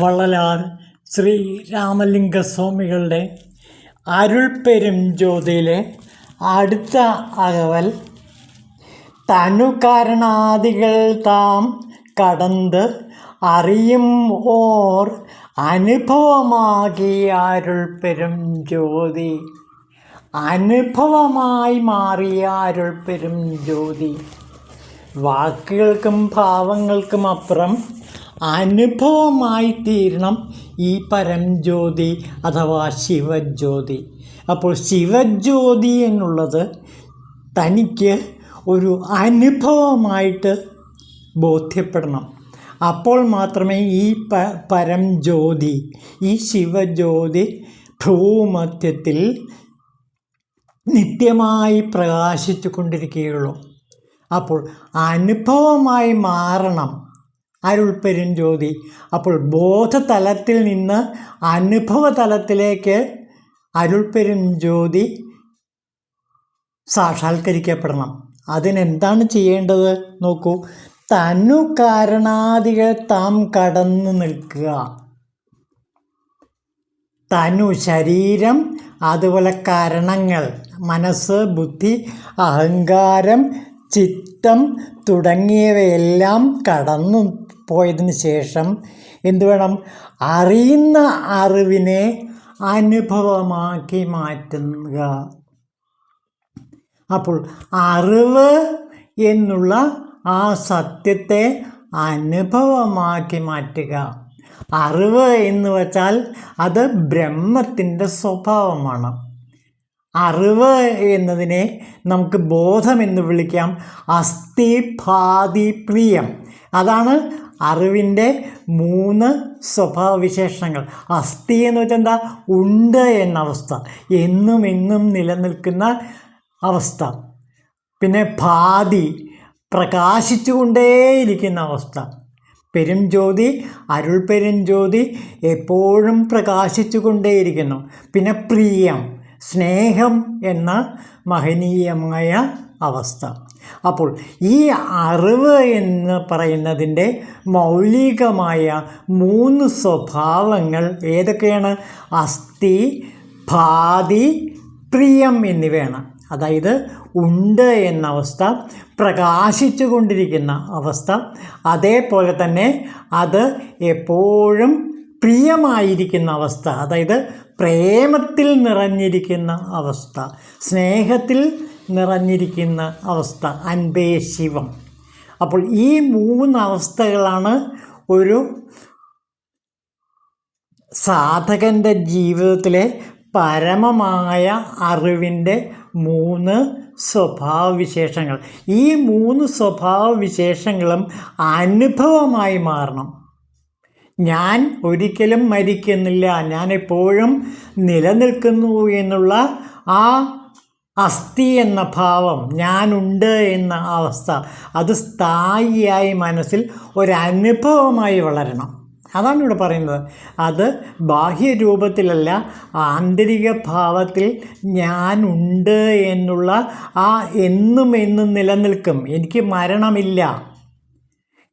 വള്ളലാർ ശ്രീ രാമലിംഗ രാമലിംഗസ്വാമികളുടെ അരുൾപ്പെരും ജ്യോതിയിലെ അടുത്ത അകവൽ. തനുകാരണാദികൾ താം കടന്ന് അറിയും ഓർ അനുഭവമാകി അരുൾപ്പെരും ജ്യോതി. അനുഭവമായി മാറിയ അരുൾപ്പെരും ജ്യോതി. വാക്കുകൾക്കും ഭാവങ്ങൾക്കും അപ്പുറം അനുഭവമായി തീരണം ഈ പരംജ്യോതി അഥവാ ശിവജ്യോതി. അപ്പോൾ ശിവജ്യോതി എന്നുള്ളത് തനിക്ക് ഒരു അനുഭവമായിട്ട് ബോധ്യപ്പെടണം. അപ്പോൾ മാത്രമേ ഈ പ പരംജ്യോതി ഈ ശിവജ്യോതി ഭൂമധ്യത്തിൽ നിത്യമായി പ്രകാശിച്ചു കൊണ്ടിരിക്കുകയുള്ളൂ. അപ്പോൾ അനുഭവമായി മാറണം. അരുൾപ്പെരും ജ്യോതി. അപ്പോൾ ബോധതലത്തിൽ നിന്ന് അനുഭവതലത്തിലേക്ക് അരുൾപ്പെരും ജ്യോതി സാക്ഷാത്കരിക്കപ്പെടണം. അതിനെന്താണ് ചെയ്യേണ്ടത്? നോക്കൂ. തനു കാരണാദികൾ താം കടന്നു നിൽക്കുക. തനു ശരീരം അതുപോലെ കാരണങ്ങൾ മനസ്സ് ബുദ്ധി അഹങ്കാരം ചിത്തം തുടങ്ങിയവയെല്ലാം കടന്നു പോയതിന് ശേഷം എന്തു വേണം? അറിയുന്ന അറിവിനെ അനുഭവമാക്കി മാറ്റുക. അപ്പോൾ അറിവ് എന്നുള്ള ആ സത്യത്തെ അനുഭവമാക്കി മാറ്റുക. അറിവ് എന്ന് വച്ചാൽ അത് ബ്രഹ്മത്തിന്റെ സ്വഭാവമാണ്. അറിവ് എന്നതിനെ നമുക്ക് ബോധമെന്ന് വിളിക്കാം. അസ്ഥി ഭാതി പ്രിയം. അതാണ് അറിവിന്റെ മൂന്ന് സ്വഭാവവിശേഷങ്ങൾ. അസ്ഥി എന്ന് വെച്ചാൽ എന്താ? ഉണ്ട് എന്ന അവസ്ഥ. എന്നും എന്നും നിലനിൽക്കുന്ന അവസ്ഥ. പിന്നെ ഭാതി പ്രകാശിച്ചുകൊണ്ടേയിരിക്കുന്ന അവസ്ഥ. പെരും പെരുംജ്യോതി അരുൾ പെരും പെരുംജ്യോതി എപ്പോഴും പ്രകാശിച്ചു കൊണ്ടേയിരിക്കുന്നു പിന്നെ പ്രിയം. സ്നേഹം എന്ന മഹനീയമായ അവസ്ഥ. അപ്പോൾ ഈ അറിവ് എന്ന് പറയുന്നതിന്റെ മൗലികമായ മൂന്ന് സ്വഭാവങ്ങൾ ഏതൊക്കെയാണ്? അസ്ഥി ഭാതി പ്രിയം എന്നിവയാണ്. അതായത് ഉണ്ട് എന്ന അവസ്ഥ പ്രകാശിച്ചു കൊണ്ടിരിക്കുന്ന അവസ്ഥ അതേപോലെ തന്നെ അത് എപ്പോഴും പ്രിയമായിരിക്കുന്ന അവസ്ഥ അതായത് പ്രേമത്തിൽ നിറഞ്ഞിരിക്കുന്ന അവസ്ഥ സ്നേഹത്തിൽ നിറഞ്ഞിരിക്കുന്ന അവസ്ഥ അൻപേ ശിവം. അപ്പോൾ ഈ മൂന്ന് അവസ്ഥകളാണ് ഒരു സാധകന്റെ ജീവിതത്തിലെ പരമമായ അറിവിന്റെ മൂന്ന് സ്വഭാവവിശേഷങ്ങൾ. ഈ മൂന്ന് സ്വഭാവവിശേഷങ്ങളും അനുഭവമായി മാറണം. ഞാൻ ഒരിക്കലും മരിക്കുന്നില്ല. ഞാൻ എപ്പോഴും നിലനിൽക്കുന്നു എന്നുള്ള ആ അസ്ഥി എന്ന ഭാവം ഞാനുണ്ട് എന്ന അവസ്ഥ അത് സ്ഥായിയായി മനസ്സിൽ ഒരനുഭവമായി വളരണം. അതാണ് ഇവിടെ പറയുന്നത്. അത് ബാഹ്യരൂപത്തിലല്ല ആന്തരിക ഭാവത്തിൽ ഞാനുണ്ട് എന്നുള്ള ആ എന്നും എന്നും നിലനിൽക്കും. എനിക്ക് മരണമില്ല.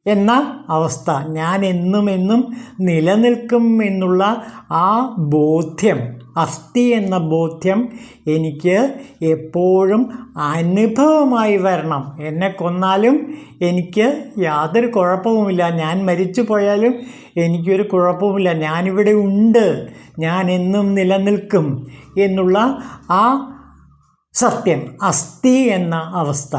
എന്ന അവസ്ഥ. ഞാൻ എന്നും എന്നും നിലനിൽക്കും എന്നുള്ള ആ ബോധ്യം അസ്ഥി എന്ന ബോധ്യം എനിക്ക് എപ്പോഴും അനുഭവമായി വരണം. എന്നെ കൊന്നാലും എനിക്ക് യാതൊരു കുഴപ്പവുമില്ല. ഞാൻ മരിച്ചു പോയാലും എനിക്കൊരു കുഴപ്പവുമില്ല. ഞാനിവിടെ ഉണ്ട്. ഞാൻ എന്നും നിലനിൽക്കും എന്നുള്ള ആ സത്യം അസ്ഥി എന്ന അവസ്ഥ.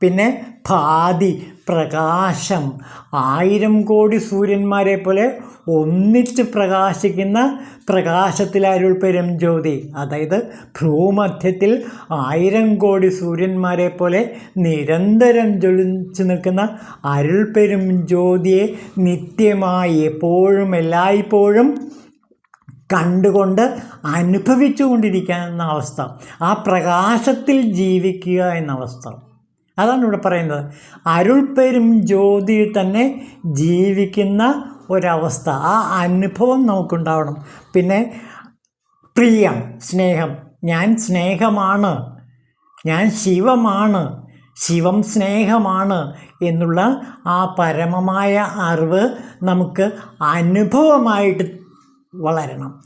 പിന്നെ ഭാതി. പ്രകാശം. ആയിരം കോടി സൂര്യന്മാരെ പോലെ ഒന്നിച്ച് പ്രകാശിക്കുന്ന പ്രകാശത്തിൽ അരുൾപ്പെരും ജ്യോതി. അതായത് ഭ്രൂമധ്യത്തിൽ ആയിരം കോടി സൂര്യന്മാരെ പോലെ നിരന്തരം ജ്വലിച്ചു നിൽക്കുന്ന അരുൾപ്പെരും ജ്യോതിയെ നിത്യമായി എപ്പോഴും എല്ലായ്പ്പോഴും കണ്ടുകൊണ്ട് അനുഭവിച്ചു കൊണ്ടിരിക്കുന്ന അവസ്ഥ. ആ പ്രകാശത്തിൽ ജീവിക്കുക എന്ന അവസ്ഥ അതാണ് ഇവിടെ പറയുന്നത്. അരുൾപ്പെരും ജ്യോതിയിൽ തന്നെ ജീവിക്കുന്ന ഒരവസ്ഥ. ആ അനുഭവം നമുക്കുണ്ടാവണം. പിന്നെ പ്രിയം സ്നേഹം. ഞാൻ സ്നേഹമാണ്. ഞാൻ ശിവമാണ്. ശിവം സ്നേഹമാണ് എന്നുള്ള ആ പരമമായ അറിവ് നമുക്ക് അനുഭവമായിട്ട് വളരണം.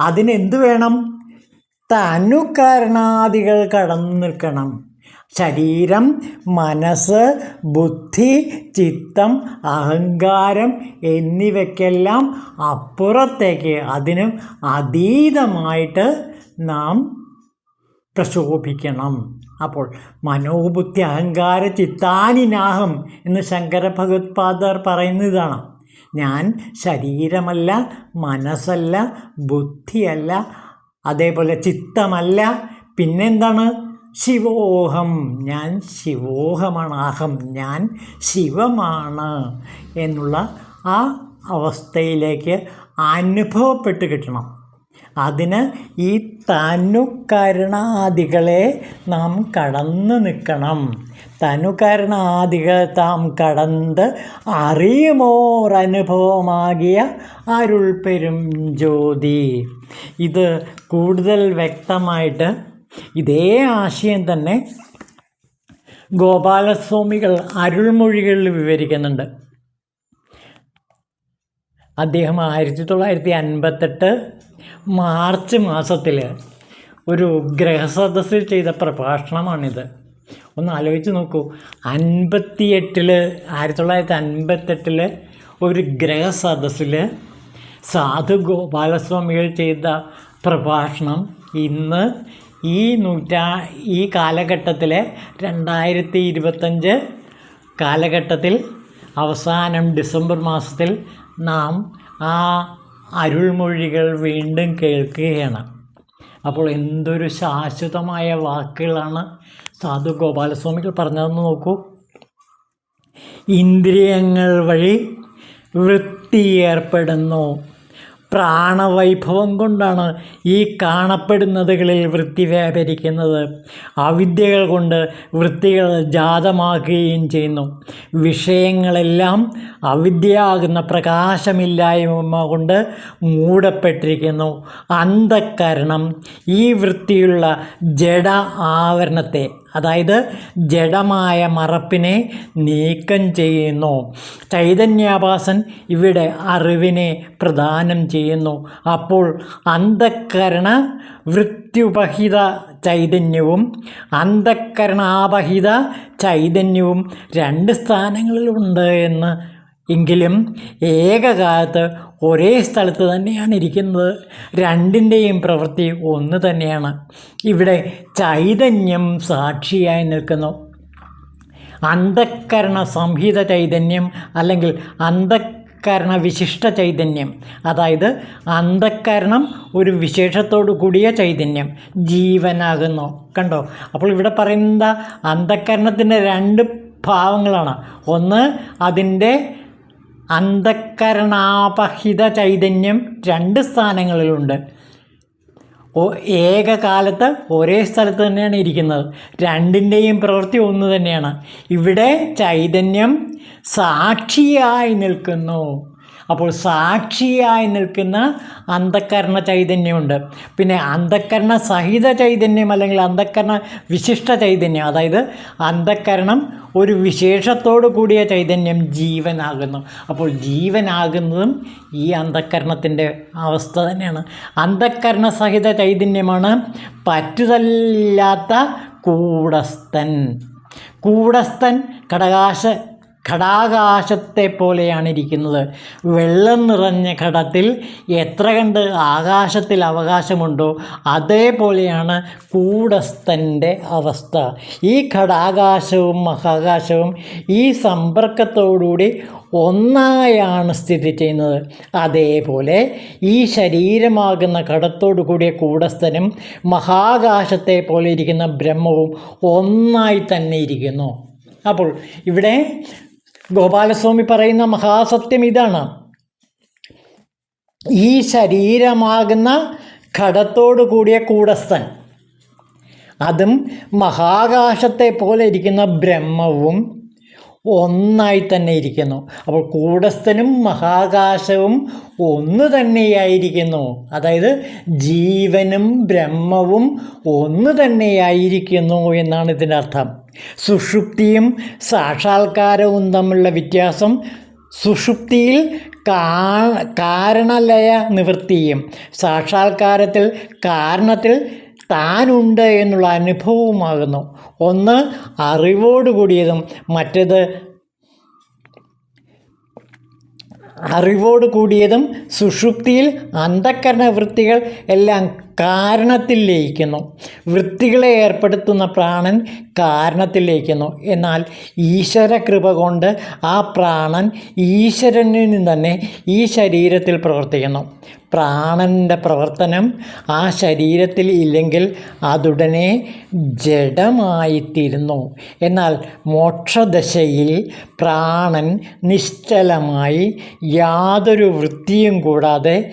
അതിനെന്ത് വേണം? തനുകരണാദികൾ കടന്നു നിൽക്കണം. ശരീരം മനസ്സ് ബുദ്ധി ചിത്തം അഹങ്കാരം എന്നിവയ്ക്കെല്ലാം അപ്പുറത്തേക്ക് അതിനും അതീതമായിട്ട് നാം പ്രശോഭിക്കണം അപ്പോൾ മനോബുദ്ധി അഹങ്കാര ചിത്താനിനാഹം എന്ന് ശങ്കര ഭഗവത്പാദർ പറയുന്നതാണ് ഞാൻ ശരീരമല്ല മനസ്സല്ല ബുദ്ധിയല്ല അതേപോലെ ചിത്തമല്ല. പിന്നെന്താണ്? ശിവോഹം. ഞാൻ ശിവോഹമാണ്. അഹം ഞാൻ ശിവമാണ് എന്നുള്ള ആ അവസ്ഥയിലേക്ക് അനുഭവപ്പെട്ട് കിട്ടണം. അതിന് ഈ തനുകരണാദികളെ നാം കടന്നു നിൽക്കണം. തനുകരണാദികൾ താം കടന്ന് അറിയുമോരനുഭവമാകിയ അരുൾ പെരും ജ്യോതി. ഇത് കൂടുതൽ വ്യക്തമായിട്ട് ഇതേ ആശയം തന്നെ ഗോപാലസ്വാമികൾ അരുൾമൊഴികളിൽ വിവരിക്കുന്നുണ്ട്. അദ്ദേഹം ആയിരത്തി തൊള്ളായിരത്തി അൻപത്തെട്ട് മാർച്ച് മാസത്തിൽ ഒരു ഗ്രഹസദസ്സിൽ ചെയ്ത പ്രഭാഷണമാണിത്. ഒന്ന് ആലോചിച്ച് നോക്കൂ. അൻപത്തിയെട്ടിൽ ആയിരത്തി തൊള്ളായിരത്തി അൻപത്തെട്ടിൽ ഒരു ഗ്രഹസദസ്സിൽ സാധു ഗോപാലസ്വാമികൾ ചെയ്ത പ്രഭാഷണം ഇന്ന് ഈ നൂറ്റാ ഈ കാലഘട്ടത്തിലെ രണ്ടായിരത്തി ഇരുപത്തഞ്ച് കാലഘട്ടത്തിൽ അവസാനം ഡിസംബർ മാസത്തിൽ നാം ആ അരുൾമൊഴികൾ വീണ്ടും കേൾക്കുകയാണ്. അപ്പോൾ എന്തൊരു ശാശ്വതമായ വാക്കുകളാണ് സാധു ഗോപാലസ്വാമികൾ പറഞ്ഞതെന്ന് നോക്കൂ. ഇന്ദ്രിയങ്ങൾ വഴി വൃത്തി ഏർപ്പെടുന്നു. പ്രാണവൈഭവം കൊണ്ടാണ് ഈ കാണപ്പെടുന്നതുകളിൽ വൃത്തി വ്യാപരിക്കുന്നത്. അവിദ്യകൾ കൊണ്ട് വൃത്തികൾ ജാതമാക്കുകയും ചെയ്യുന്നു. വിഷയങ്ങളെല്ലാം അവിദ്യയാകുന്ന പ്രകാശമില്ലായ്മ കൊണ്ട് മൂടപ്പെട്ടിരിക്കുന്നു. അന്ധക്കരണം ഈ വൃത്തിയുള്ള ജഡ ആവരണത്തെ അതായത് ജഡമായ മറപ്പിനെ നീക്കം ചെയ്യുന്നു. ചൈതന്യാഭാസൻ ഇവിടെ അറിവിനെ പ്രദാനം ചെയ്യുന്നു. അപ്പോൾ അന്ധക്കരണ വൃത്യുപഹിത ചൈതന്യവും അന്ധക്കരണാപഹിത ചൈതന്യവും രണ്ട് സ്ഥാനങ്ങളിലുണ്ട് എന്ന് എങ്കിലും ഏകകാലത്ത് ഒരേ സ്ഥലത്ത് തന്നെയാണ് ഇരിക്കുന്നത്. രണ്ടിന്റെയും പ്രവൃത്തി ഒന്ന് തന്നെയാണ്. ഇവിടെ ചൈതന്യം സാക്ഷിയായി നിൽക്കുന്നു. അന്ധക്കരണ സംഹിത ചൈതന്യം അല്ലെങ്കിൽ അന്ധക്കരണ വിശിഷ്ട ചൈതന്യം. അതായത് അന്ധക്കരണം ഒരു വിശേഷത്തോടു കൂടിയ ചൈതന്യം. ജീവനാകുന്നു. കണ്ടോ? അപ്പോൾ ഇവിടെ പറയുന്ന അന്ധക്കരണത്തിന്റെ രണ്ട് ഭാവങ്ങളാണ്. ഒന്ന് അതിന്റെ അന്ധക്കരണാപഹിത ചൈതന്യം രണ്ട് സ്ഥാനങ്ങളിലുണ്ട്. ഏകകാലത്ത് ഒരേ സ്ഥലത്ത് തന്നെയാണ് ഇരിക്കുന്നത്. രണ്ടിന്റെയും പ്രവൃത്തി ഒന്ന് തന്നെയാണ്. ഇവിടെ ചൈതന്യം സാക്ഷിയായി നിൽക്കുന്നു. അപ്പോൾ സാക്ഷിയായി നിൽക്കുന്ന അന്ധക്കരണ ചൈതന്യമുണ്ട്. പിന്നെ അന്ധക്കരണ സഹിത ചൈതന്യം അല്ലെങ്കിൽ അന്ധക്കരണ വിശിഷ്ട ചൈതന്യം അതായത് അന്ധക്കരണം ഒരു വിശേഷത്തോടു കൂടിയ ചൈതന്യം ജീവനാകുന്നു. അപ്പോൾ ജീവനാകുന്നതും ഈ അന്ധക്കരണത്തിന്റെ അവസ്ഥ തന്നെയാണ്. അന്ധക്കരണ സഹിത ചൈതന്യമാണ് പറ്റുതല്ലാത്ത കൂടസ്ഥൻ. കൂടസ്ഥൻ കടകാശ ഘടാകാശത്തെ പോലെയാണ് ഇരിക്കുന്നത് വെള്ളം നിറഞ്ഞ ഘടത്തിൽ എത്ര കണ്ട് ആകാശത്തിൽ അവകാശമുണ്ടോ അതേപോലെയാണ് കൂടസ്ഥന്റെ അവസ്ഥ. ഈ ഘടാകാശവും മഹാകാശവും ഈ സമ്പർക്കത്തോടുകൂടി ഒന്നായാണ് സ്ഥിതി ചെയ്യുന്നത്. അതേപോലെ ഈ ശരീരമാകുന്ന ഘടത്തോടു കൂടിയ കൂടസ്ഥനും മഹാകാശത്തെ പോലെ ഇരിക്കുന്ന ബ്രഹ്മവും ഒന്നായി തന്നെ ഇരിക്കുന്നു. അപ്പോൾ ഇവിടെ ഗോപാലസ്വാമി പറയുന്ന മഹാസത്യം ഇതാണ്. ഈ ശരീരമാകുന്ന ഘടത്തോടു കൂടിയ കൂടസ്ഥൻ അതും മഹാകാശത്തെ പോലെ ഇരിക്കുന്ന ബ്രഹ്മവും ഒന്നായി തന്നെ ഇരിക്കുന്നു. അപ്പോൾ കൂടസ്ഥനും മഹാകാശവും ഒന്ന് തന്നെയായിരിക്കുന്നു. അതായത് ജീവനും ബ്രഹ്മവും ഒന്ന് തന്നെയായിരിക്കുന്നു എന്നാണ് ഇതിന്റെ അർത്ഥം സുഷുപ്തിയും സാക്ഷാത്കാരവും തമ്മിലുള്ള വ്യത്യാസം സുഷുപ്തിയിൽ കാരണലയ നിവൃത്തിയും സാക്ഷാത്കാരത്തിൽ കാരണത്തിൽ താനുണ്ട് എന്നുള്ള അനുഭവമാകുന്നു ഒന്ന് അറിവോടുകൂടിയതും മറ്റേത് അറിവോട് കൂടിയതും സുഷുപ്തിയിൽ അന്ധക്കരണ വൃത്തികൾ എല്ലാം കാരണത്തിൽ ലയിക്കുന്നു വൃത്തികളെ ഏർപ്പെടുത്തുന്ന പ്രാണൻ കാരണത്തിൽ ലയിക്കുന്നു എന്നാൽ ഈശ്വര കൃപ കൊണ്ട് ആ പ്രാണൻ ഈശ്വരനിൽ നിന്ന് തന്നെ ഈ ശരീരത്തിൽ പ്രവർത്തിക്കുന്നു. പ്രാണന്റെ പ്രവർത്തനം ആ ശരീരത്തിൽ ഇല്ലെങ്കിൽ അതുടനെ ജഡമായിത്തീരുന്നു. എന്നാൽ മോക്ഷദശയിൽ പ്രാണൻ നിശ്ചലമായി യാതൊരു വൃത്തിയും കൂടാതെ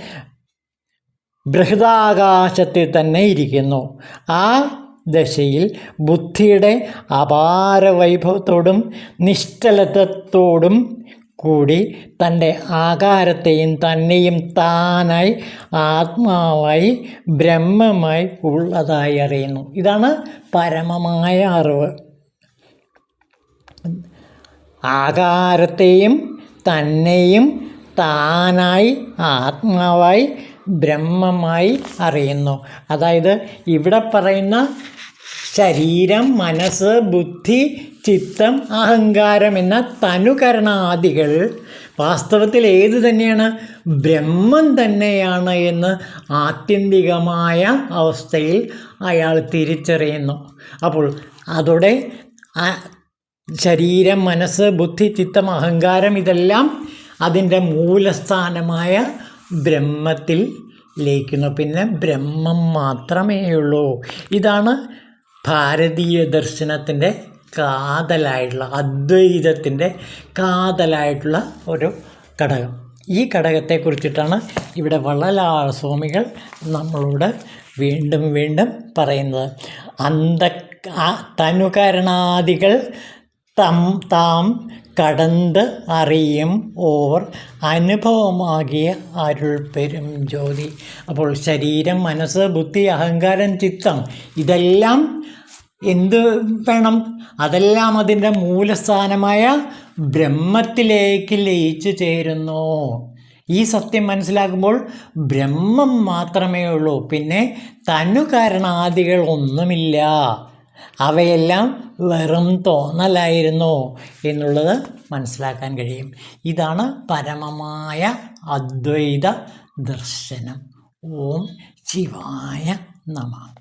ബൃഹദാകാശത്തിൽ തന്നെ ഇരിക്കുന്നു. ആ ദശയിൽ ബുദ്ധിയുടെ അപാര വൈഭവത്തോടും നിശ്ചലത്വത്തോടും കൂടി തന്റെ ആകാരത്തെയും തന്നെയും താനായി ആത്മാവായി ബ്രഹ്മമായി ഉള്ളതായി അറിയുന്നു. ഇതാണ് പരമമായ അറിവ്. ആകാരത്തെയും തന്നെയും താനായി ആത്മാവായി ബ്രഹ്മമായി അറിയുന്നു. അതായത് ഇവിടെ പറയുന്ന ശരീരം മനസ്സ് ബുദ്ധി ചിത്തം അഹങ്കാരം എന്ന തനുകരണാദികൾ വാസ്തവത്തിൽ ഏത് തന്നെയാണ്? ബ്രഹ്മം തന്നെയാണ് എന്ന് ആത്യന്തികമായ അവസ്ഥയിൽ അയാൾ തിരിച്ചറിയുന്നു. അപ്പോൾ അതോടെ ശരീരം മനസ്സ് ബുദ്ധി ചിത്തം അഹങ്കാരം ഇതെല്ലാം അതിന്റെ മൂലസ്ഥാനമായ ബ്രഹ്മത്തിൽ ലയിക്കുന്നു പിന്നെ ബ്രഹ്മം മാത്രമേ ഉള്ളൂ ഇതാണ് ഭാരതീയ ദർശനത്തിന്റെ കാതലായിട്ടുള്ള അദ്വൈതത്തിന്റെ കാതലായിട്ടുള്ള ഒരു ഘടകം. ഈ ഘടകത്തെ കുറിച്ചിട്ടാണ് ഇവിടെ വള്ളലാൾ സ്വാമികൾ നമ്മളോട് വീണ്ടും വീണ്ടും പറയുന്നത്. അന്ധ തനുകരണാദികൾ തം താം കടந்து അറിയും ഓവർ അനുഭവമാകിയ അരുൾ പെരും ജ്യോതി. അപ്പോൾ ശരീരം മനസ്സ് ബുദ്ധി അഹങ്കാരം ചിത്തം ഇതെല്ലാം എന്ത് വേണം? അതെല്ലാം അതിന്റെ മൂലസ്ഥാനമായ ബ്രഹ്മത്തിലേക്ക് ലയിച്ചു ചേരുന്നു. ഈ സത്യം മനസ്സിലാക്കുമ്പോൾ ബ്രഹ്മം മാത്രമേ ഉള്ളൂ. പിന്നെ തനുകാരണാദികൾ ഒന്നുമില്ല. അവയെല്ലാം വെറും തോന്നലായിരുന്നു എന്നുള്ളത് മനസ്സിലാക്കാൻ കഴിയും. ഇതാണ് പരമമായ അദ്വൈത ദർശനം. ഓം ശിവായ നമ.